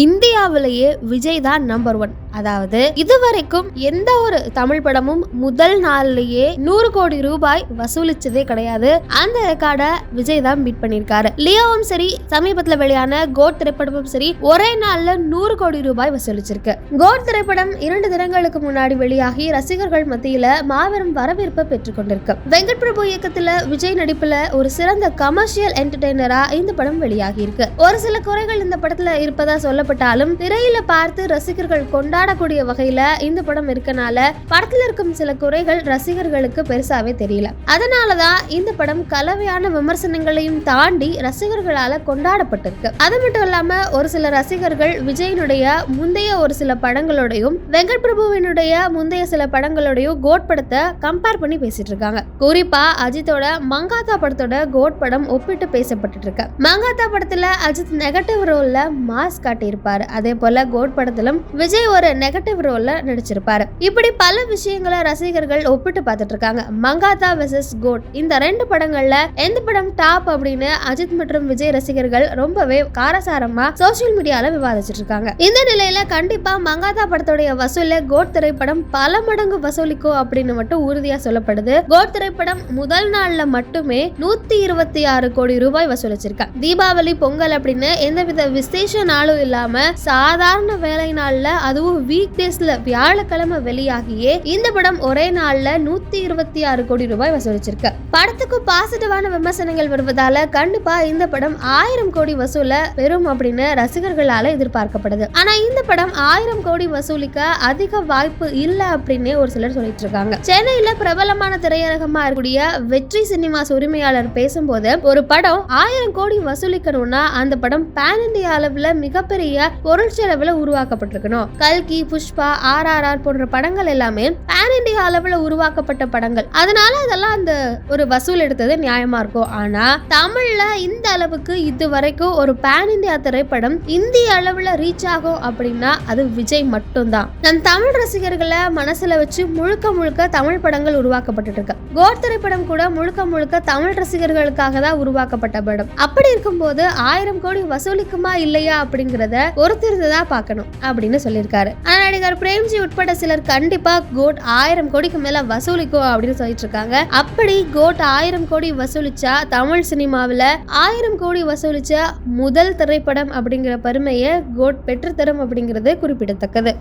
இந்தியாவிலேயே விஜய் தான் number one அதாவது இதுவரைக்கும் எந்த ஒரு தமிழ் படமும் முதல் நாள்லயே நூறு கோடி ரூபாய் வசூலிச்சதே கிடையாது. அந்த ரெக்கார்டை விஜய் தான் பீட் பண்ணியிருக்காரு. லியோவும் சரி சமீபத்தில் வெளியான கோட் திரைப்படமும் சரி ஒரே நாள்ல நூறு கோடி ரூபாய் வசூலிச்சிருக்கு. கோட் திரைப்படம் இரண்டு தினங்களுக்கு முன்னாடி வெளியாகி ரசிகர்கள் மத்தியில மாபெரும் வரவேற்பை பெற்றுக் கொண்டிருக்கு. வெங்கட் பிரபு இயக்கத்துல விஜய் நடிப்புல ஒரு சிறந்த கமர்ஷியல் என்டர்டெய்னரா இந்த படம் வெளியாகி இருக்கு ஒரு சில குறைகள் இந்த படத்துல இருப்பதா சொல்லப்பட்டாலும் திரையில பார்த்து ரசிகர்கள் கொண்டாடக்கூடிய வகையில இந்த படம் இருக்கனால படத்துல இருக்கும் சில குறைகள் ரசிகர்களுக்கு பெருசாவே தெரியல. அதனாலதான் இந்த படம் கலவையான விமர்சனங்களையும் தாண்டி ரசிகர்களால கொண்டாடப்பட்டிருக்கு. அது மட்டும் இல்லாம ஒரு சில ரசிகர்கள் விஜயனுடைய முந்தைய ஒரு சில படங்களோடையும் வெங்கட் பிரபுவினுடைய முந்தைய சில படங்களோடையும் கோட் படத்தை கம்பேர் பண்ணி பேசிட்டு இருக்காங்க குறிப்பா அஜித்தோட மங்காத்தா படத்தோட கோட் படம் ஒப்பிட்டு பேசப்பட்டு இருக்கு மங்காத்தா படத்துல அஜித் நெகட்டிவ் ரோல்ல மாஸ் காட்டியிருப்பாரு அதே போல கோட் படத்திலும் விஜய் ஒரு நெகட்டிவ் ரோல்ல நடிச்சிருப்பாரு. இப்படி பல விஷயங்களை ரசிகர்கள் ஒப்பிட்டு பார்த்துட்டு இருக்காங்க மங்காத்தா வெர்சஸ் கோட். இந்த ரெண்டு படங்கள்ல எந்த படம் டாப் அப்படின்னு அஜித் மற்றும் விஜய் ரசிகர்கள் ரொம்பவே காரசாரமா சோசியல் மீடியால விவாதிச்சிட்டு இருக்காங்க இந்த நிலையில கண்டிப்பா மங்காத்தா படத்துடைய வசூல கோட் திரைப்படம் பல மடங்கு வசூலிக்கும் அப்படின்னு மட்டும் உறுதியா சொல்லப்படுது. கோட் திரைப்படம் முதல் நாள்ல மட்டுமே நூத்தி இருபத்தி ஆறு கோடி ரூபாய் வசூலிச்சிருக்காங்க தீபாவளி பொங்கல் அப்படின்னு எந்தவித விசேஷ நாளும் இல்லாம சாதாரண வேலை நாள்ல அதுவும் வீக் டேஸ்ல வியாழக்கிழமை வெளியாகியே இந்த படம் ஒரே நாள்ல நூத்தி இருபத்தி ஆறு கோடி ரூபாய் வசூலிச்சிருக்கு. படத்துக்கு பாசிட்டிவான விமர்சனங்கள் வருவதால கண்டிப்பா இந்த படம் ஆயிரம் கோடி வசூல பெறும் அப்படின்னு ரசிகர்களால எதிர்பார்க்கப்படுது. ஆனா இந்த படம் ஆயிரம் கோடி வசூலிக்க அதிக வாய்ப்பு இல்ல அப்படின்னு ஒரு சிலர் சொல்லிட்டு இருக்காங்க. சென்னையில பிரபலமான திரையரங்கமா இருக்கக்கூடிய வெற்றி சினிமாஸ் உரிமையாளர் பேசும்போது ஒரு படம் ஆயிரம் கோடி வசூலிக்கணும்னா அந்த படம் பேன் இந்தியா அளவுல மிகப்பெரிய பொருட்செலவுல உருவாக்கப்பட்டிருக்கணும். கல்கி புஷ்பா ஆர் ஆர் ஆர் போன்ற படங்கள் எல்லாமே பேன் இந்தியா அளவுல உருவாக்கப்பட்ட படங்கள். அதனால அதெல்லாம் அந்த ஒரு வசூல் எடுத்தது நியாயமா இருக்கும். ஆனா தமிழ்ல இந்த அளவுக்கு இது வரைக்கும் ஒரு பேன் இந்தியா திரைப்படம் இந்திய அளவுல ரீச் ஆகும் அப்படின்னா அது விஜய் மட்டும்தான். நம் தமிழ் ரசிகர்களை மனசுல வச்சு முழுக்க முழுக்க தமிழ் படங்கள் உருவாக்கப்பட்டு இருக்கு கோர் திரைப்படம் கூட முழுக்க முழுக்க தமிழ் ரசிகர்களுக்காக தான் உருவாக்கப்பட்ட படம். அப்படி இருக்கும்போது ஆயிரம் கோடி வசூலிக்குமா இல்லையா அப்படிங்கறத பொறுத்திருந்து தான் பார்க்கணும் அப்படின்னு சொல்லியிருக்காரு. ஆனா நடிகர் பிரேம்ஜி உட்பட சிலர் கண்டிப்பா கோட் ஆயிரம் கோடிக்கு மேல வசூலிக்கும் அப்படின்னு சொல்லிட்டு இருக்காங்க. அப்படி கோட் ஆயிரம் கோடி வசூலிச்சா தமிழ் சினிமாவில் ஆயிரம் கோடி வசூலிச்ச முதல் திரைப்படம் அப்படிங்கிற பெருமையை கோட் பெற்றுத்தரும் அப்படிங்கிறது குறிப்பிடத்தக்கது.